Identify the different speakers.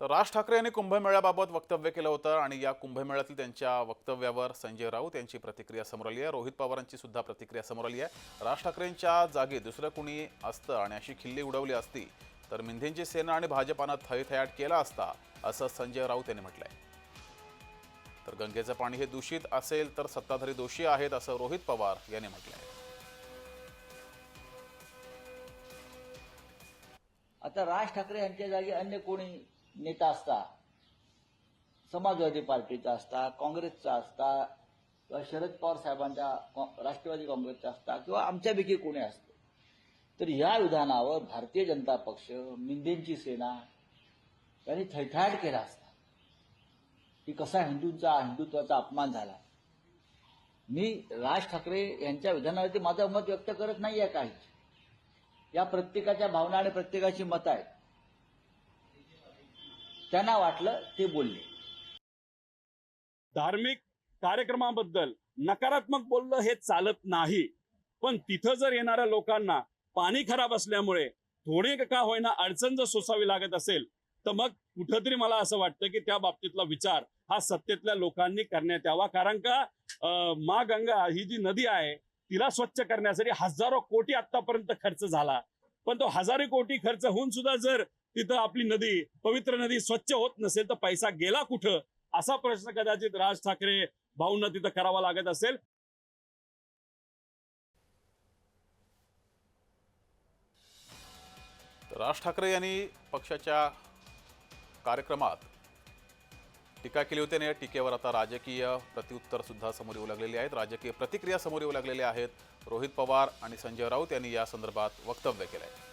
Speaker 1: तर राज ठाकरे यांनी कुंभमेळ्याबाबत वक्तव्य केलं होतं आणि या कुंभमेळ्यातील त्यांच्या वक्तव्यावर संजय राऊत यांची प्रतिक्रिया समोर आली आहे. रोहित पवारांची सुद्धा प्रतिक्रिया समोर आली आहे. राज ठाकरेंच्या जागी दुसरं कुणी असतं आणि अशी खिल्ली उडवली असती तर मिंधेंची सेना आणि भाजपानं थैथयाट केला असता असं संजय राऊत यांनी म्हटलंय. तर गंगेचं पाणी हे दूषित असेल तर सत्ताधारी दोषी आहेत असं रोहित पवार यांनी म्हटलंय.
Speaker 2: आता राज ठाकरे यांच्या जागी अन्य कोणी नेता असता समाजवादी पार्टीचा असता काँग्रेसचा असता किंवा शरद पवार साहेबांच्या कॉ- राष्ट्रवादी काँग्रेसचा असता किंवा आमच्यापैकी कोणी असतं. तर या विधानावर भारतीय जनता पक्ष मिंदेंची सेना यांनी थैथाट केला असता. की कसा हिंदूंचा हिंदुत्वाचा अपमान झाला. मी राज ठाकरे यांच्या विधानावरती माझं मत व्यक्त करत नाही आहे काहीच या प्रत्येकाच्या भावना आणि प्रत्येकाची मत आहेत. त्यांना वाटलं ते बोलले.
Speaker 3: धार्मिक कार्यक्रमाबद्दल नकारात्मक बोललं हे चालत नाही. पण तिथं जर येणाऱ्या लोकांना पाणी खराब असल्यामुळे थोडी का होईना अडचण जर सोसावी लागत असेल तर मग कुठंतरी मला असं वाटतं की त्या बाबतीतला विचार हा सत्तेतल्या लोकांनी करण्यात यावा. कारण का मा गंगा ही जी नदी आहे तिला स्वच्छ करण्यासाठी हजारो कोटी आतापर्यंत खर्च झाला. पण तो हजारो कोटी खर्च होऊन सुद्धा जर तिथं आपली नदी पवित्र नदी स्वच्छ होत नसेल तर पैसा गेला कुठं? असा प्रश्न कदाचित राज ठाकरे भाऊंना तिथं करावा लागत असेल.
Speaker 1: राज ठाकरे यांनी पक्षाच्या कार्यक्रमात टीका केली होती आणि या टीकेवर आता राजकीय प्रत्युत्तर सुद्धा समोर येऊ लागलेली आहेत. राजकीय प्रतिक्रिया समोर येऊ लागलेल्या आहेत. रोहित पवार आणि संजय राऊत यांनी या संदर्भात वक्तव्य केलं आहे